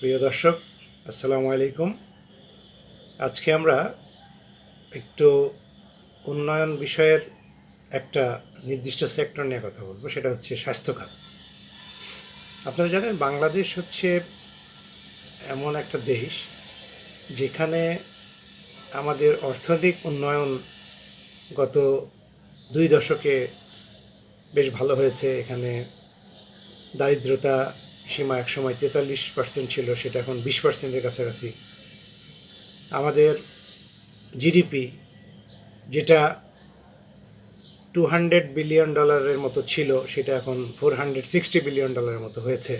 প্রিয় দর্শক, আসসালামু আলাইকুম। আজকে আমরা একটু উন্নয়ন বিষয়ের একটা নির্দিষ্ট সেক্টর নিয়ে কথা বলব, সেটা হচ্ছে স্বাস্থ্য খাত। আপনারা জানেন, বাংলাদেশ হচ্ছে এমন একটা দেশ যেখানে আমাদের অর্থনৈতিক উন্নয়ন গত দুই দশকে বেশ ভালো হয়েছে। এখানে দারিদ্রতা সীমা একসময় তেতাল্লিশ পার্সেন্ট ছিল, সেটা এখন বিশ পার্সেন্টের কাছাকাছি। আমাদের জিডিপি যেটা টু হান্ড্রেড বিলিয়ন ডলারের মতো ছিল, সেটা এখন ফোর হান্ড্রেড সিক্সটি বিলিয়ন ডলারের মতো হয়েছে।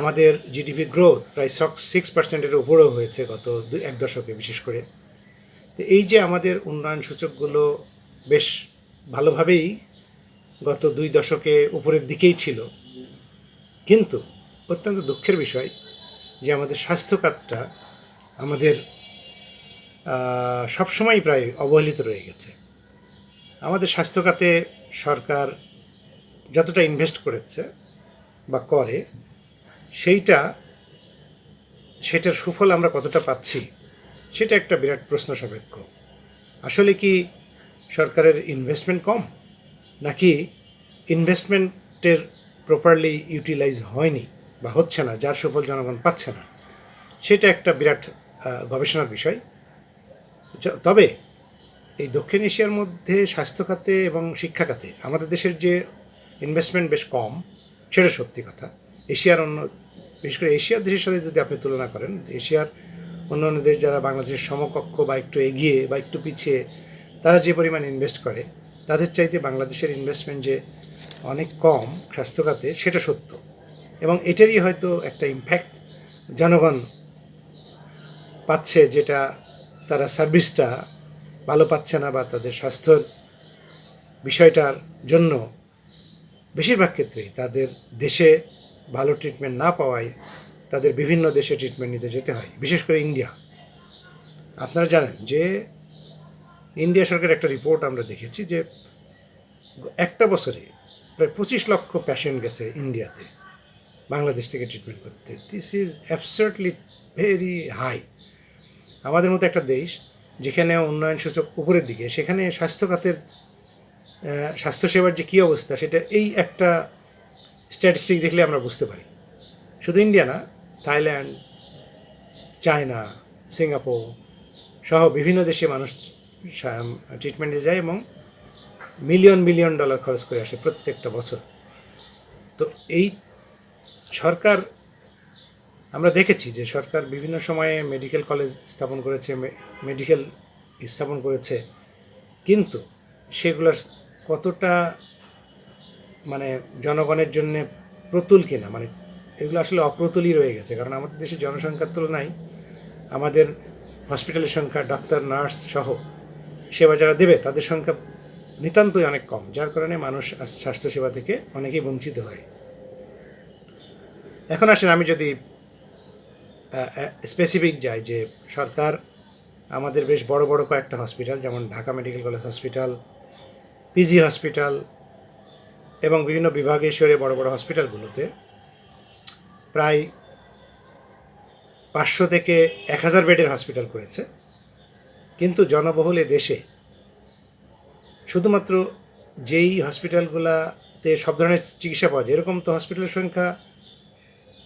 আমাদের জিডিপি গ্রোথ প্রায় সিক্স পার্সেন্টের উপরেও হয়েছে গত এক দশকে বিশেষ করে। তো এই যে আমাদের উন্নয়ন সূচকগুলো বেশ ভালোভাবেই গত দুই দশকে উপরের দিকেই ছিল। কিন্তু অত্যন্ত দুঃখের বিষয় যে আমাদের স্বাস্থ্য খাতটা আমাদের সবসময় প্রায় অবহেলিত রয়ে গেছে। আমাদের স্বাস্থ্য খাতে সরকার যতটা ইনভেস্ট করেছে বা করে, সেইটা, সেটার সুফল আমরা কতটা পাচ্ছি, সেটা একটা বিরাট প্রশ্ন সাপেক্ষ। আসলে কি সরকারের ইনভেস্টমেন্ট কম? নাকি ইনভেস্টমেন্টের প্রপারলি ইউটিলাইজ হয়নি বা হচ্ছে না, যার সুফল জনগণ পাচ্ছে না? সেটা একটা বিরাট গবেষণার বিষয়। তবে এই দক্ষিণ এশিয়ার মধ্যে স্বাস্থ্য খাতে এবং শিক্ষা খাতে আমাদের দেশের যে ইনভেস্টমেন্ট বেশ কম, সেটা সত্যি কথা। এশিয়ার অন্য, বিশেষ করে এশিয়ার দেশের সাথে যদি আপনি তুলনা করেন, এশিয়ার অন্য অন্য দেশ যারা বাংলাদেশের সমকক্ষ বা একটু এগিয়ে বা একটু পিছিয়ে, তারা যে পরিমাণ ইনভেস্ট করে তাদের চাইতে বাংলাদেশের ইনভেস্টমেন্ট যে অনেক কম স্বাস্থ্য খাতে সেটা সত্য। এবং এটারই হয়তো একটা ইম্প্যাক্ট জনগণ পাচ্ছে যেটা তারা সার্ভিসটা ভালো পাচ্ছে না বা তাদের স্বাস্থ্যর বিষয়টার জন্য বেশিরভাগ ক্ষেত্রেই তাদের দেশে ভালো ট্রিটমেন্ট না পাওয়ায় তাদের বিভিন্ন দেশে ট্রিটমেন্ট নিতে যেতে হয়, বিশেষ করে ইন্ডিয়া আপনারা জানেন যে ইন্ডিয়া সরকারের একটা রিপোর্ট আমরা দেখেছি যে একটা বছরে প্রায় পঁচিশ লক্ষ প্যাশেন্ট গেছে ইন্ডিয়াতে বাংলাদেশ থেকে ট্রিটমেন্ট করতে। This is absolutely very high আমাদের মতো একটা দেশ যেখানে উন্নয়ন সূচক উপরের দিকে, সেখানে স্বাস্থ্য খাতের স্বাস্থ্যসেবার যে কী অবস্থা, সেটা এই একটা স্ট্যাটিস্টিক দেখলে আমরা বুঝতে পারি। শুধু ইন্ডিয়া না থাইল্যান্ড চায়না সিঙ্গাপুর সহ বিভিন্ন দেশে মানুষ ট্রিটমেন্টে যায় এবং মিলিয়ন মিলিয়ন ডলার খরচ করে আসে প্রত্যেকটা বছর। তো এই সরকার, আমরা দেখেছি যে সরকার বিভিন্ন সময়ে মেডিকেল কলেজ স্থাপন করেছে মেডিকেল স্থাপন করেছে, কিন্তু সেগুলোর কতটা মানে জনগণের জন্য প্রতুল কিনা মানে এগুলো আসলে অপ্রতুলই রয়ে গেছে, কারণ আমাদের দেশে জনসংখ্যার তুলনায় আমাদের হসপিটালের সংখ্যা ডাক্তার নার্স সহ সেবা যারা দেবে, তাদের সংখ্যা নিতান্তই অনেক কম, যার কারণে মানুষ স্বাস্থ্যসেবা থেকে অনেকেই বঞ্চিত হয়। এখন আসেন, আমি যদি স্পেসিফিক যাই যে সরকার, আমাদের বেশ বড় বড় কয়েকটা হসপিটাল যেমন Dhaka medical college hospital PG hospital এবং বিভিন্ন বিভাগে সরে বড় বড় হসপিটালগুলোতে প্রায় পাঁচশো থেকে এক হাজার বেডের হসপিটাল করেছে। কিন্তু জনবহুল এ দেশে শুধুমাত্র যেই হসপিটালগুলোতে সব ধরনের চিকিৎসা পাওয়া যায়, এরকম তো হসপিটালের সংখ্যা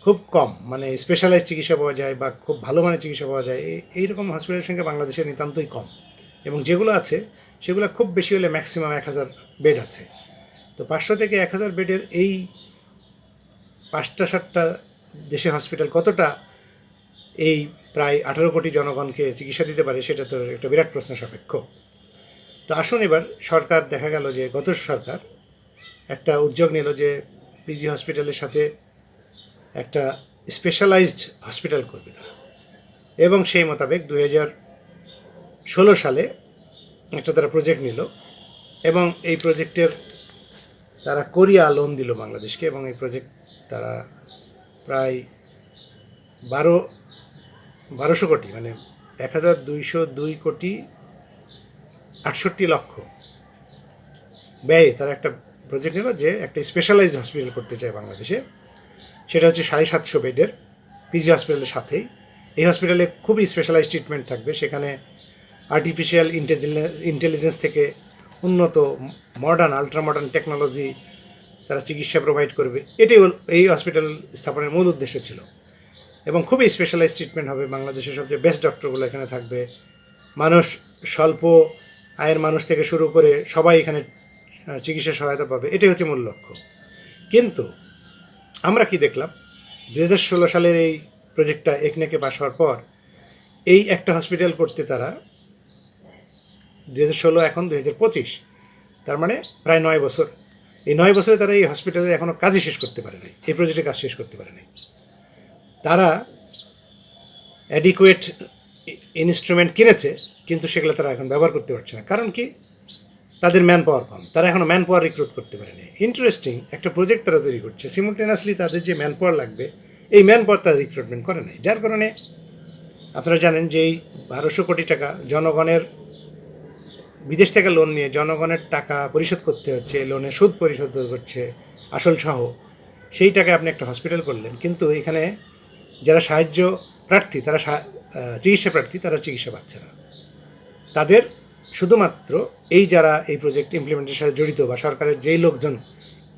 খুব কম মানে স্পেশালাইজ চিকিৎসা পাওয়া যায় বা খুব ভালো মানের চিকিৎসা পাওয়া যায় এই- এইরকম হসপিটালের সংখ্যা বাংলাদেশে নিতান্তই কম। এবং যেগুলো আছে, সেগুলো খুব বেশি হলে ম্যাক্সিমাম এক হাজার বেড আছে। তো পাঁচশো থেকে এক হাজার বেডের এই পাঁচটা সাতটা দেশের হসপিটাল কতটা এই প্রায় আঠারো কোটি জনগণকে চিকিৎসা দিতে পারে, সেটা তো একটা বিরাট প্রশ্ন সাপেক্ষ। তো আসুন এবার, সরকার দেখা গেল যে গত সরকার একটা উদ্যোগ নিল যে পিজি হসপিটালের সাথে একটা স্পেশালাইজড হসপিটাল করবে তারা। এবং সেই মোতাবেক দুই ষোলো সালে একটা তারা প্রজেক্ট নিল এবং এই প্রজেক্টের তারা কোরিয়া লোন দিল বাংলাদেশকে এবং এই প্রজেক্ট তারা প্রায় বারো, বারোশো কোটি মানে এক হাজার দুইশো দুই কোটি আটষট্টি লক্ষ। ব্যয়ে তারা একটা প্রজেক্ট নিল যে একটা স্পেশালাইজড হসপিটাল করতে চায় বাংলাদেশে। সেটা হচ্ছে সাড়ে সাতশো বেডের পিজি হসপিটালের সাথেই। এই হসপিটালে খুবই স্পেশালাইজ ট্রিটমেন্ট থাকবে। সেখানে আর্টিফিশিয়াল ইন্টেলিজেন্স থেকে উন্নত মডার্ন আলট্রা মডার্ন টেকনোলজি তারা চিকিৎসা প্রোভাইড করবে। এটাই এই হসপিটাল স্থাপনের মূল উদ্দেশ্য ছিল। এবং খুবই স্পেশালাইজ ট্রিটমেন্ট হবে বাংলাদেশের সবচেয়ে বেস্ট ডক্টরগুলো এখানে থাকবে। মানুষ স্বল্প আয়ের মানুষ থেকে শুরু করে সবাই এখানে চিকিৎসা সহায়তা পাবে, এটাই হচ্ছে মূল লক্ষ্য। কিন্তু আমরা কি দেখলাম? দু ষোলো সালের এই প্রজেক্টটা একনেকে পাশ হওয়ার পর এই একটা হসপিটাল করতে তারা দু ষোলো, এখন দু পঁচিশ, তার মানে প্রায় নয় বছর। এই নয় বছরে তারা এই হসপিটালে এখনও কাজই শেষ করতে পারে নাই, এই প্রজেক্টের কাজ শেষ করতে পারে নাই। তারা অ্যাডিকুয়েট ইনস্ট্রুমেন্ট কিনেছে কিন্তু সেগুলো তারা এখন ব্যবহার করতে পারছে না। কারণ কি? তাদের ম্যান পাওয়ার কম। তারা এখনও ম্যান পাওয়ার রিক্রুট করতে পারেনি। ইন্টারেস্টিং একটা প্রজেক্ট তারা তৈরি করছে। সিমultaneously তাদের যে ম্যান পাওয়ার লাগবে, এই ম্যান পাওয়ার তারা রিক্রুটমেন্ট করে নাই। যার কারণে আপনারা জানেন যে এই বারোশো কোটি টাকা জনগণের, বিদেশ থেকে লোন নিয়ে জনগণের টাকা পরিশোধ করতে হচ্ছে লোনের সুদ পরিশোধ করছে, আসল সহ, সেই টাকায় আপনি একটা হসপিটাল করলেন। কিন্তু এখানে যারা সাহায্য প্রার্থী, তারা চিকিৎসা প্রার্থী, তারা চিকিৎসা পাচ্ছে না। তাদের শুধুমাত্র এই যারা এই প্রজেক্ট ইমপ্লিমেন্টের সাথে জড়িত বা সরকারের যেই লোকজন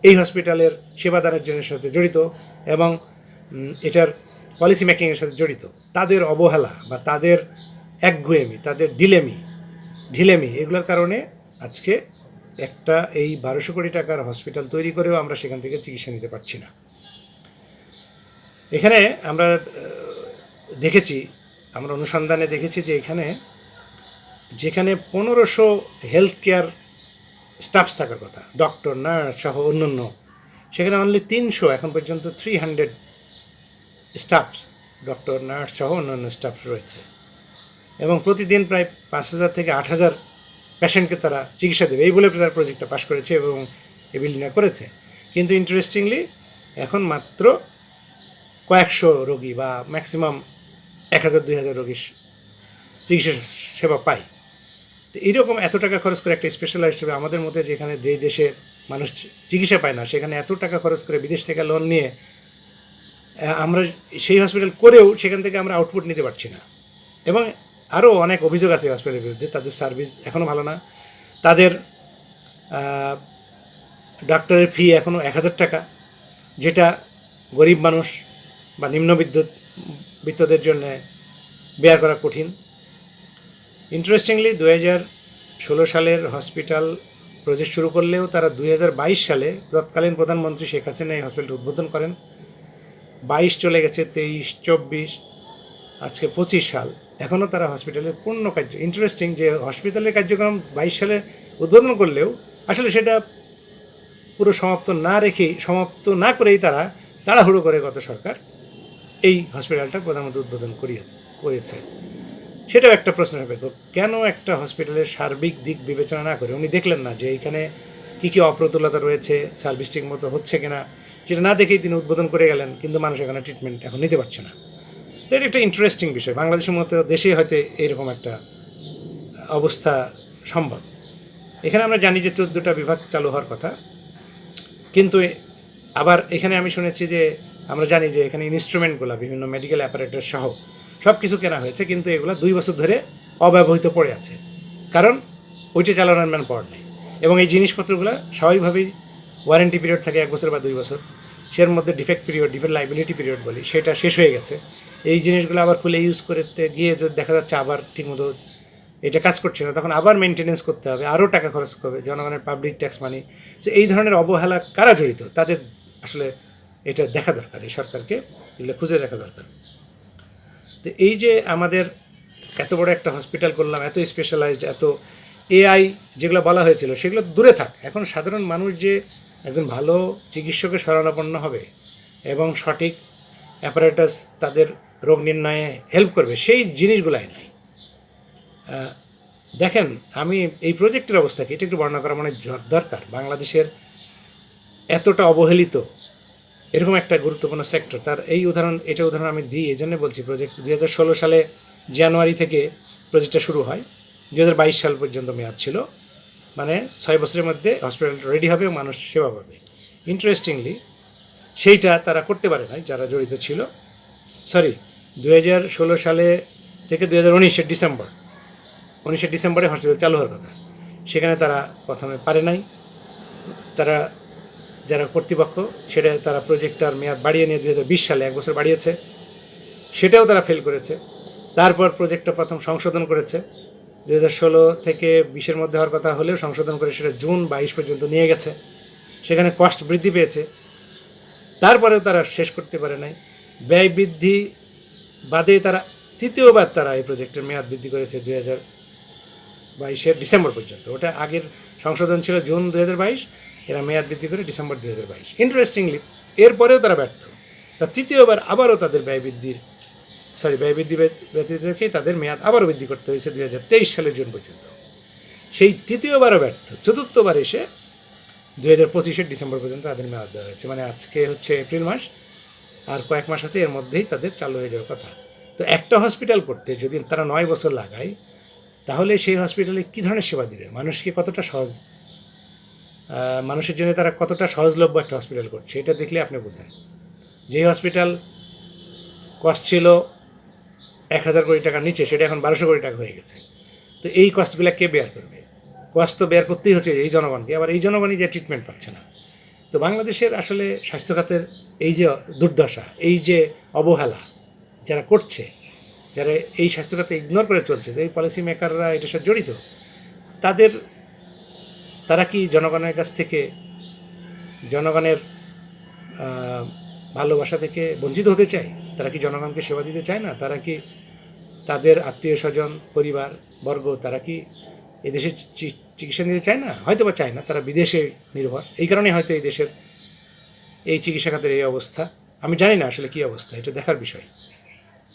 এই হসপিটালের সেবাদানের জন্য সাথে জড়িত এবং এটার পলিসি মেকিংয়ের সাথে জড়িত, তাদের অবহেলা বা তাদের একগুয়েমি তাদের ডিলেমি ঢিলেমি এগুলোর কারণে আজকে একটা এই বারোশো কোটি টাকার হসপিটাল তৈরি করেও আমরা সেখান থেকে চিকিৎসা নিতে পারছি না। এখানে আমরা দেখেছি, আমরা অনুসন্ধানে দেখেছি যে এখানে যেখানে পনেরোশো হেলথ কেয়ার স্টাফস থাকার কথা। ডক্টর নার্স সহ অন্যান্য। সেখানে অনলি তিনশো, এখন পর্যন্ত three hundred staff doctor nurse সহ অন্যান্য স্টাফ রয়েছে। এবং প্রতিদিন প্রায় পাঁচ হাজার থেকে আট হাজার পেশেন্টকে তারা চিকিৎসা দেবে। এই বলে তারা প্রজেক্টটা পাশ করেছে এবং এই বিল্ডিংটা করেছে। কিন্তু ইন্টারেস্টিংলি এখন মাত্র কয়েকশো রোগী বা ম্যাক্সিমাম এক হাজার, দুই হাজার রোগী চিকিৎসা সেবা পায়। এইরকম এত টাকা খরচ করে একটা স্পেশালাইজ হিসেবে আমাদের মধ্যে যেখানে যে দেশে মানুষ চিকিৎসা পায় না, সেখানে এত টাকা খরচ করে বিদেশ থেকে লোন নিয়ে আমরা সেই হসপিটাল করেও সেখান থেকে আমরা আউটপুট নিতে পারছি না। এবং আরও অনেক অভিযোগ আছে হসপিটালের বিরুদ্ধে, তাদের সার্ভিস এখনও ভালো না। তাদের ডাক্তারের ফি এখনও এক হাজার টাকা, যেটা গরিব মানুষ বা নিম্ন বিদ্যুৎ বিত্তদের জন্য বেয়ার করা কঠিন। ইন্টারেস্টিংলি দু হাজার ষোলো সালের হসপিটাল প্রজেক্ট শুরু করলেও তারা দুই হাজার বাইশ সালে তৎকালীন প্রধানমন্ত্রী শেখ হাসিনা এই হসপিটাল উদ্বোধন করেন। বাইশ চলে গেছে, তেইশ, চব্বিশ, আজকে পঁচিশ সাল। এখনও তারা হসপিটালের পূর্ণ কার্য ইন্টারেস্টিং যে হসপিটালের কার্যক্রম বাইশ সালে উদ্বোধন করলেও আসলে সেটা পুরো সমাপ্ত না রেখেই, সমাপ্ত না করেই তারা তাড়াহুড়ো করে গত সরকার এই হসপিটালটা প্রধানমন্ত্রী উদ্বোধন করিয়ে, করেছে। সেটাও একটা প্রশ্ন হবে কেন একটা হসপিটালের সার্বিক দিক বিবেচনা না করে? উনি দেখলেন না যে এখানে কী কী অপ্রতুলতা রয়েছে সার্ভিস ঠিক মতো হচ্ছে কিনা? সেটা না দেখেই তিনি উদ্বোধন করে গেলেন, কিন্তু মানুষ এখানে ট্রিটমেন্ট এখন নিতে পারছে না। তো এটা একটা ইন্টারেস্টিং বিষয়। বাংলাদেশের মতো দেশে হয়তো এরকম একটা অবস্থা সম্ভব। এখানে আমরা জানি যে চোদ্দোটা বিভাগ চালু হওয়ার কথা। কিন্তু আবার এখানে আমি শুনেছি যে, আমরা জানি যে এখানে ইনস্ট্রুমেন্টগুলো বিভিন্ন মেডিকেল অ্যাপারেটার সহ সব কিছু কেনা হয়েছে, কিন্তু এগুলো দুই বছর ধরে অব্যবহৃত পড়ে আছে। কারণ ওইটা চালানোর ম্যান পাওয়ার নেই। এবং এই জিনিসপত্রগুলো স্বাভাবিকভাবেই ওয়ারেন্টি পিরিয়ড থাকে এক বছর বা দুই বছর। সের মধ্যে defect period defect liability period বলি, সেটা শেষ হয়ে গেছে। এই জিনিসগুলো আবার খুলে ইউজ করতে গিয়ে যদি দেখা যাচ্ছে আবার ঠিকমতো এটা কাজ করছে না, তখন আবার মেনটেনেন্স করতে হবে, আরও টাকা খরচ করবে, জনগণের পাবলিক ট্যাক্স মানি সো এই ধরনের অবহেলা কারা জড়িত? তাদের আসলে এটা দেখা দরকার, এই সরকারকে এগুলো খুঁজে দেখা দরকার। তো এই যে আমাদের এত বড় একটা হসপিটাল করলাম, এত স্পেশালাইজড এত এআই যেগুলো বলা হয়েছিল, সেগুলো দূরে থাক। এখন সাধারণ মানুষ যে একজন ভালো চিকিৎসকের শরণাপন্ন হবে এবং সঠিক অ্যাপারেটাস তাদের রোগ নির্ণয়ে হেল্প করবে, সেই জিনিসগুলাই নাই। দেখেন, আমি এই প্রজেক্টের অবস্থাকে এটা একটু বর্ণনা করা মানে দরকার। বাংলাদেশের এতটা অবহেলিত এরকম একটা গুরুত্বপূর্ণ সেক্টর তার এই উদাহরণ, এটা উদাহরণ আমি দিই, এই জন্য বলছি প্রজেক্ট দুই হাজার ষোলো সালে জানুয়ারি থেকে প্রজেক্টটা শুরু হয়। দু হাজার বাইশ সাল পর্যন্ত মেয়াদ ছিল। মানে ছয় বছরের মধ্যে হসপিটাল রেডি হবে মানুষ সেবা পাবে। ইন্টারেস্টিংলি সেইটা তারা করতে পারে নাই, যারা জড়িত ছিল। সরি দু হাজার ষোলো সালে থেকে দু হাজার ডিসেম্বর। উনিশে ডিসেম্বরে হসপিটাল চালু হওয়ার কথা। সেখানে তারা প্রথমে পারে নাই। তারা যারা কর্তৃপক্ষ সেটা তারা প্রজেক্টটার মেয়াদ বাড়িয়ে নিয়ে দু হাজার বিশ সালে এক বছর বাড়িয়েছে। সেটাও তারা ফেল করেছে। তারপর প্রজেক্টটা প্রথম সংশোধন করেছে। দু ষোলো থেকে বিশের মধ্যে হওয়ার কথা হলেও সংশোধন করে সেটা জুন বাইশ পর্যন্ত নিয়ে গেছে। সেখানে কষ্ট বৃদ্ধি পেয়েছে। তারপরেও তারা শেষ করতে পারে নাই। ব্যয় বৃদ্ধি বাদে তারা তৃতীয়বার তারা এই প্রজেক্টের মেয়াদ বৃদ্ধি করেছে দুই হাজার বাইশের ডিসেম্বর পর্যন্ত। ওটা আগের সংশোধন ছিল জুন দু হাজার বাইশ। এরা মেয়াদ বৃদ্ধি করে ডিসেম্বর দুই হাজার বাইশ। ইন্টারেস্টিংলি এরপরেও তারা ব্যর্থ। তা তৃতীয়বার আবারও তাদের ব্যয় বৃদ্ধির সরি ব্যয় বৃদ্ধি ব্য- ব্যতীত রেখেই তাদের মেয়াদ আবারও বৃদ্ধি করতে হয়েছে দুই হাজার তেইশ সালের জুন পর্যন্ত। সেই তৃতীয়বারও ব্যর্থ। চতুর্থবার এসে দুই হাজার পঁচিশের ডিসেম্বর পর্যন্ত তাদের মেয়াদ দেওয়া হয়েছে। মানে আজকে হচ্ছে এপ্রিল মাস, আর কয়েক মাস আছে, এর মধ্যেই তাদের চালু হয়ে যাওয়ার কথা। তো একটা হসপিটাল করতে যদি তারা নয় বছর লাগায়, তাহলে সেই হসপিটালে কী ধরনের সেবা দিবে? মানুষকে কতটা সহজ মানুষের জন্য তারা কতটা সহজলভ্য একটা হসপিটাল করছে, এটা দেখলে আপনি বোঝেন। যে হসপিটাল কস্ট ছিল এক হাজার কোটি টাকার নিচে, সেটা এখন বারোশো কোটি টাকা হয়ে গেছে। তো এই কস্টগুলো কে বেয়ার করবে? কস্ট তো বেয়ার করতেই হচ্ছে এই জনগণকে, আবার এই জনগণই যে ট্রিটমেন্ট পাচ্ছে না। তো বাংলাদেশের আসলে স্বাস্থ্যখাতের এই যে দুর্দশা, এই যে অবহেলা যারা করছে, যারা এই স্বাস্থ্যখাতে ইগনোর করে চলছে, যে এই পলিসি মেকাররা এটার সাথে জড়িত, তাদের তারা কি জনগণের কাছ থেকে, জনগণের ভালোবাসা থেকে বঞ্চিত হতে চায়? তারা কি জনগণকে সেবা দিতে চায় না? তারা কি তাদের আত্মীয় স্বজন, পরিবার, বর্গ, তারা কি এদেশে চিকিৎসা নিতে চায় না? হয়তো বা চায় না, তারা বিদেশে নির্ভর। এই কারণে হয়তো এই দেশের এই চিকিৎসা খাতের এই অবস্থা। আমি জানি না আসলে কী অবস্থা, এটা দেখার বিষয়।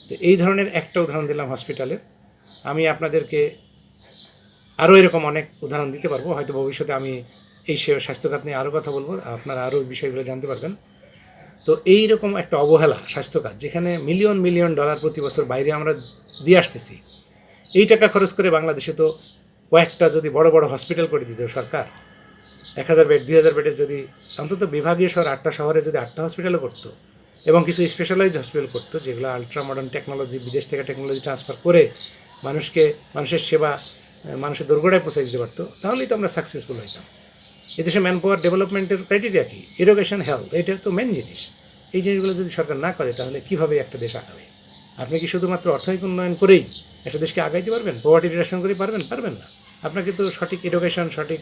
তো এই ধরনের একটা উদাহরণ দিলাম হসপিটালের আমি আপনাদেরকে আরও এরকম অনেক উদাহরণ দিতে পারব। হয়তো ভবিষ্যতে আমি এই স্বাস্থ্যখাত নিয়ে আরও কথা বলব। আপনারা আরও বিষয়গুলো জানতে পারবেন। তো এই রকম একটা অবহেলা, স্বাস্থ্যখাত, যেখানে মিলিয়ন মিলিয়ন ডলার প্রতি বছর বাইরে আমরা দিয়ে আসতেছি। এই টাকা খরচ করে বাংলাদেশে তো কয়েকটা যদি বড় বড় হসপিটাল করে দিত সরকার, এক হাজার বেড দুই হাজার বেডের যদি অন্তত বিভাগীয় শহর, আটটা শহরে যদি আটটা হসপিটালও করতো এবং কিছু স্পেশালাইজড হসপিটাল করতো, যেগুলো আলট্রা মডার্ন টেকনোলজি বিদেশ থেকে টেকনোলজি ট্রান্সফার করে মানুষকে, মানুষের সেবা মানুষের দোরগোড়ায় পৌঁছে দিতে পারতো, তাহলেই তো আমরা সাকসেসফুল হইতাম। এদেশে ম্যান পাওয়ার ডেভেলপমেন্টের ক্রাইটেরিয়া কি? এডুকেশন হেলথ এটা তো মেন জিনিস। এই জিনিসগুলো যদি সরকার না করে, তাহলে কীভাবে একটা দেশ আগাবে? আপনি কি শুধুমাত্র অর্থনৈতিক উন্নয়ন করেই একটা দেশকে আগাইতে পারবেন? পোভার্টি রিডাকশন করে পারবেন? পারবেন না। আপনাকে তো সঠিক এডুকেশন সঠিক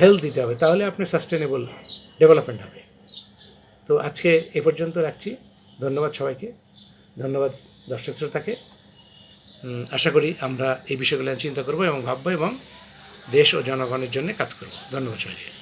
হেলথ দিতে হবে, তাহলে আপনার সাস্টেনেবল ডেভেলপমেন্ট হবে। তো আজকে এ পর্যন্ত রাখছি। ধন্যবাদ সবাইকে। ধন্যবাদ দর্শক শ্রোতাকে। আশা করি আমরা এই বিষয়গুলো চিন্তা করব এবং ভাববো এবং দেশ ও জনগণের জন্য কাজ করব। ধন্যবাদ সবাইকে।